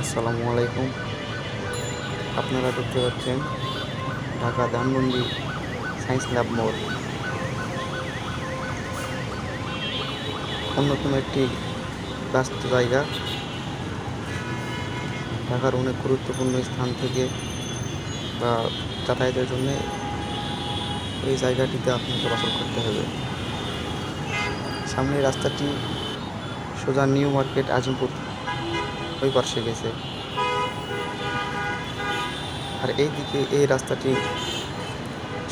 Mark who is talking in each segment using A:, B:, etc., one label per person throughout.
A: আসসালামু আলাইকুম। আপনারা দেখতে পাচ্ছেন ঢাকা ধানমন্ডি সায়েন্স ল্যাব মোড়। অন্যতম একটি ব্যস্ত জায়গা। ঢাকার অনেক গুরুত্বপূর্ণ স্থান থেকে বা যাতায়াতের জন্য এই জায়গাটিতে আপনি চলাচল করতে হবে। সামনের রাস্তাটি সোজা নিউ মার্কেট আজিমপুর ওই পার্শ্বে গেছে। আর এই দিকে এই রাস্তাটি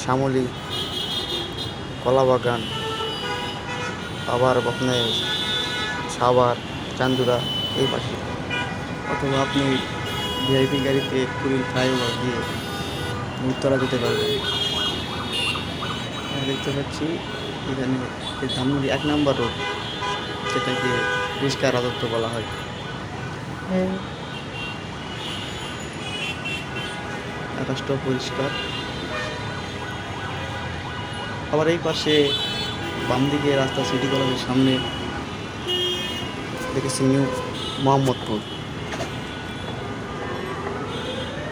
A: শ্যামলি, কলাবাগান আবার আপনার সাভার, চান্দুরা এই পাশে। অথবা আপনি ভিআইপি গাড়িতে কুড়িল ফ্লাইওভার দিয়ে উত্তরা যেতে পারবেন। দেখতে পাচ্ছি এখানে এই ধানমন্ডি এক নম্বর রোড সেটাকে রিস্কা রাজত্ব বলা হয়। আকাশটাও পরিষ্কার। আবার এই পাশে বাম দিকে রাস্তা সিটি কলেজের সামনে দেখেছি নিউ মোহাম্মদপুর।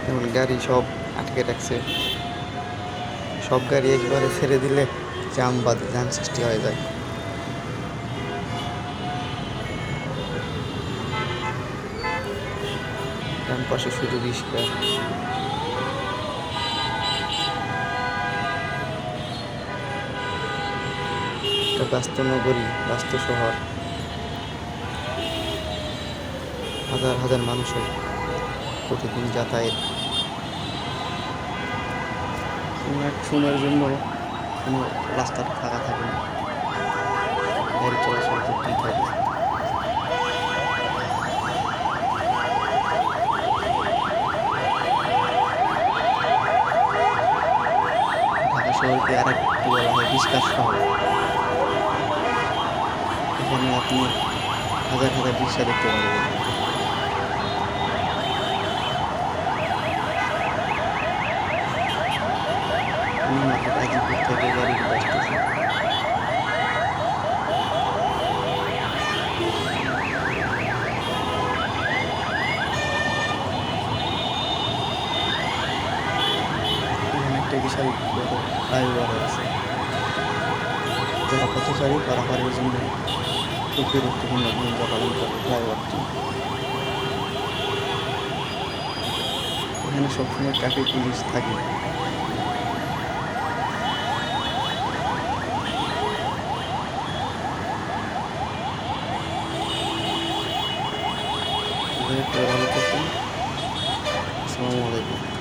A: এখন গাড়ি সব আটকে রাখছে। সব গাড়ি একবারে ছেড়ে দিলে জাম বাদে যান সৃষ্টি হয়ে যায়। ডান পাশে শুধু রিক্সা একটা ব্যস্ত নগরী ব্যস্ত শহর। হাজার হাজার মানুষের প্রতিদিন যাতায়াত। কোনো এক সময়ের জন্য কোনো রাস্তা ফাঁকা থাকে না গাড়ি চলাচল করতেই থাকে ঢাকা শহরকে আর একটি বলা হয় রিস্কার শহর এখানে আপনি হাজার হাজার রিক্সা দেখতে পারবেন আমি মাত্র গাজীপুর থেকে গাড়িগুলো বড় ফ্লাইওভার আছে। যারা পথচারী পারাপারের জন্য খুব গুরুত্বপূর্ণ ভূমিকা পালন করে ফ্লাইওভারটি এখানে সবসময় ট্রাফিক পুলিশ থাকে। ভালো থাকুন আসসালামু আলাইকুম।